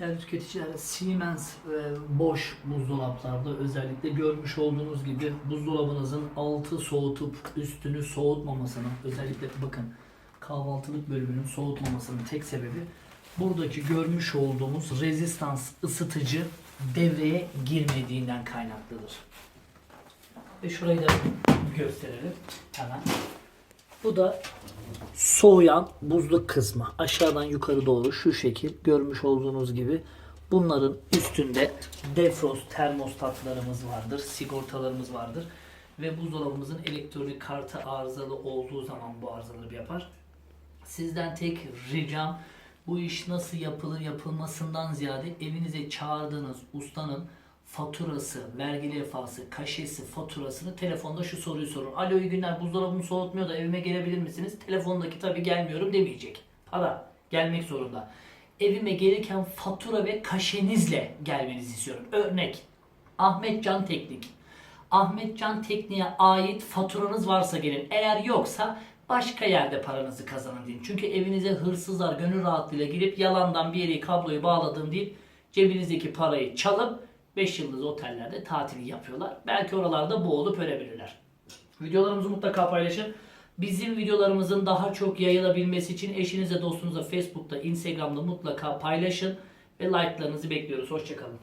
Değerli tüketiciler, Siemens ve Bosch buzdolaplarda özellikle görmüş olduğunuz gibi buzdolabınızın altı soğutup üstünü soğutmamasının özellikle bakın kahvaltılık bölümünün soğutmamasının tek sebebi buradaki görmüş olduğumuz rezistans ısıtıcı devreye girmediğinden kaynaklıdır. Ve şurayı da gösterelim hemen. Bu da soğuyan buzluk kısmı aşağıdan yukarı doğru şu şekil. Görmüş olduğunuz gibi bunların üstünde defrost termostatlarımız vardır, sigortalarımız vardır. Ve buzdolabımızın elektronik kartı arızalı olduğu zaman bu arızaları yapar. Sizden tek ricam bu iş nasıl yapılır yapılmasından ziyade evinize çağırdığınız ustanın faturası, vergi levhası, kaşesi, faturasını telefonda şu soruyu sorun. Alo iyi günler buzdolabımı soğutmuyor da evime gelebilir misiniz? Telefondaki tabii gelmiyorum demeyecek. Para gelmek zorunda. Evime gelirken fatura ve kaşenizle gelmenizi istiyorum. Örnek Ahmet Can Teknik. Ahmet Can Teknik'e ait faturanız varsa gelin. Eğer yoksa başka yerde paranızı kazanın deyin. Çünkü evinize hırsızlar gönül rahatlığıyla girip yalandan bir yere kabloyu bağladım deyip cebinizdeki parayı çalıp 5 yıldız otellerde tatil yapıyorlar. Belki oralarda boğulup ölebilirler. Videolarımızı mutlaka paylaşın. Bizim videolarımızın daha çok yayılabilmesi için eşinize, dostunuza Facebook'ta, Instagram'da mutlaka paylaşın ve like'larınızı bekliyoruz. Hoşçakalın.